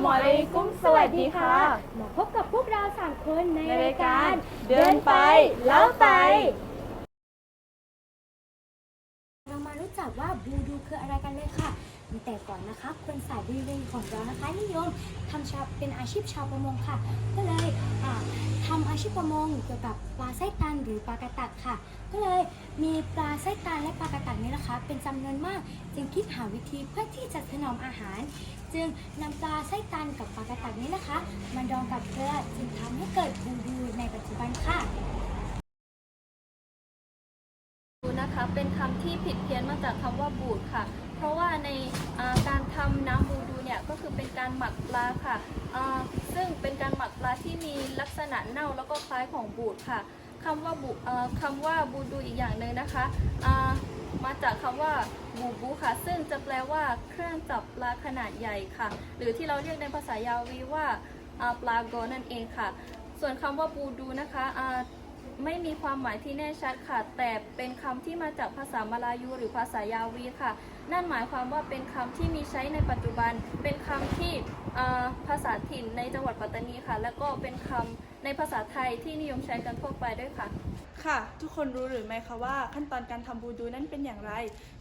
มุอะลัยกุมสวัสดีค่ะ มาพบกับพวกเราสามคนในในรารายยกาการรเดินไปเล่าไป จักว่าบูดูคืออะไรกันเลยค่ะ แต่ก่อนนะคะคนสายบริเวณของเรานะคะนิยมทำชาวเป็นอาชีพชาวประมงค่ะ ก็เลยอ่าทำอาชีพประมงเกี่ยวกับปลาไส้ตันหรือปลากระตักค่ะ ก็เลยมีปลาไส้ตันและปลากระตักนี้นะคะ เป็นจำนวนมาก จึงคิดหาวิธีเพื่อที่จะถนอมอาหาร จึงนำปลาไส้ตันกับปลากระตักนี้นะคะมาดองกับเกลือจึงทำให้เกิดบูดูในปัจจุบันค่ะ เป็นคำที่ผิดเพี้ยนมาจากคำว่าบูดค่ะ เพราะว่าในาการทำน้ำบูดูเนี่ยก็คือเป็นการหมักปลาค่ะ ซึ่งเป็นการหมักปลาที่มีลักษณะเน่าแล้วก็คล้ายของบูดค่ะคำว่าบูคำว่าบูดูอีกอย่างหนึ่งนะคะามาจากคำว่าบูบูค่ะ ซึ่งจะแปลว่าเครื่องจับปลาขนาดใหญ่ค่ะ หรือที่เราเรียกในภาษายาวีว่าาปลาโกนั่นเองค่ะ ส่วนคำว่าบูดูนะคะ ไม่มีความหมายที่แน่ชัดค่ะ แต่เป็นคำที่มาจากภาษามาลายูหรือภาษายาวีค่ะ นั่นหมายความว่าเป็นคำที่มีใช้ในปัจจุบัน เป็นคำที่ภาษาถิ่นในจังหวัดปัตตานีค่ะ และก็เป็นคำในภาษาไทยที่นิยมใช้กันทั่วไปด้วยค่ะ ค่ะ ทุกคนรู้หรือไม่คะว่า ขั้นตอนการทำบูดูนั้นเป็นอย่างไร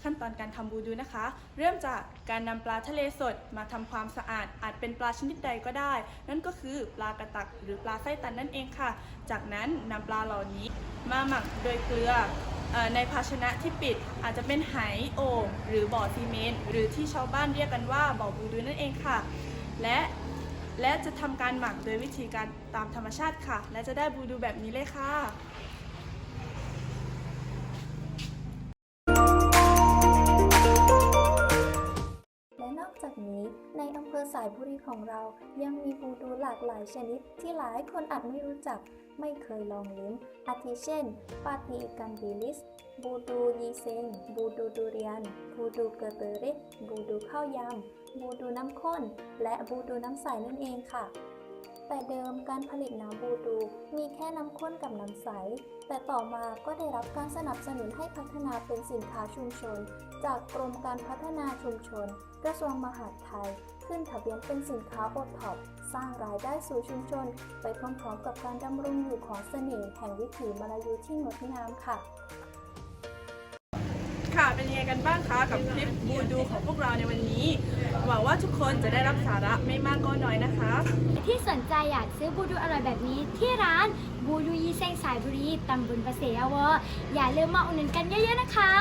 ขั้นตอนการทำบูดูนะคะ เริ่มจากการนำปลาทะเลสดมาทำความสะอาด อาจเป็นปลาชนิดใดก็ได้ นั่นก็คือปลากระตักหรือปลาไส้ตันนั่นเองค่ะ จากนั้นนำปลาเหล่านี้ มาหมักโดยเกลืออในภาชนะที่ปิดอาจจะเป็นไหโอ่งหรือบ่อซีเมนต์หรือที่ชาวบ้านเรียกกันว่าบ่อบูดูนั่นเองค่ะ และและจะทำการหมักโดยวิธีการตามธรรมชาติค่ะ และจะได้บูดูแบบนี้เลยค่ะ นี้ ในอำเภอสายบุรีของเรายังมีบูดูหลากหลายชนิด ที่หลายคนอาจไม่รู้จัก ไม่เคยลองลิ้ม อาทิเช่น ปาตีกันบิลิส บูดูยีเซง บูดูดูเรียน บูดูเกเตเรตบูดูข้าวยำ บูดูน้ำข้น และบูดูน้ำใสนั่นเองค่ะ แต่เดิมการผลิตน้ำบูดู มีแค่น้ำข้นกับน้ำใส แต่ต่อมาก็ได้รับการสนับสนุนให้พัฒนาเป็นสินค้าชุมชน จากกรมการพัฒนาชุมชน กระทรวงมหาดไทย ขึ้นทะเบียนเป็นสินค้าโอท็อปสร้างรายได้สู่ชุมชน ไปพร้อมๆกับการดำรงอยู่ของเสน่ห์แห่งวิถีมาลายูที่งดงามค่ะ ค่ะ เป็นยังไงกันบ้างคะกับคลิปบูดูของพวกเราในวันนี้ หวังว่าทุกคนจะได้รับสาระไม่มากก็น้อยนะคะ ที่สนใจอยากซื้อบูดูอร่อยแบบนี้ที่ร้านบูดูยีเซงสายบุรีตำบลประเสยาวออย่าลืมมาอุดหนุนกันเยอะๆนะคะ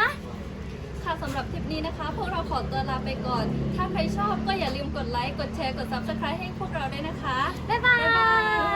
ค่ะสำหรับคลิปนี้นะคะ พวกเราขอตัวลาไปก่อน ถ้าใครชอบก็อย่าลืมกดไลค์ กดแชร์ กด subscribe ให้พวกเราด้วยนะคะ บ๊ายบาย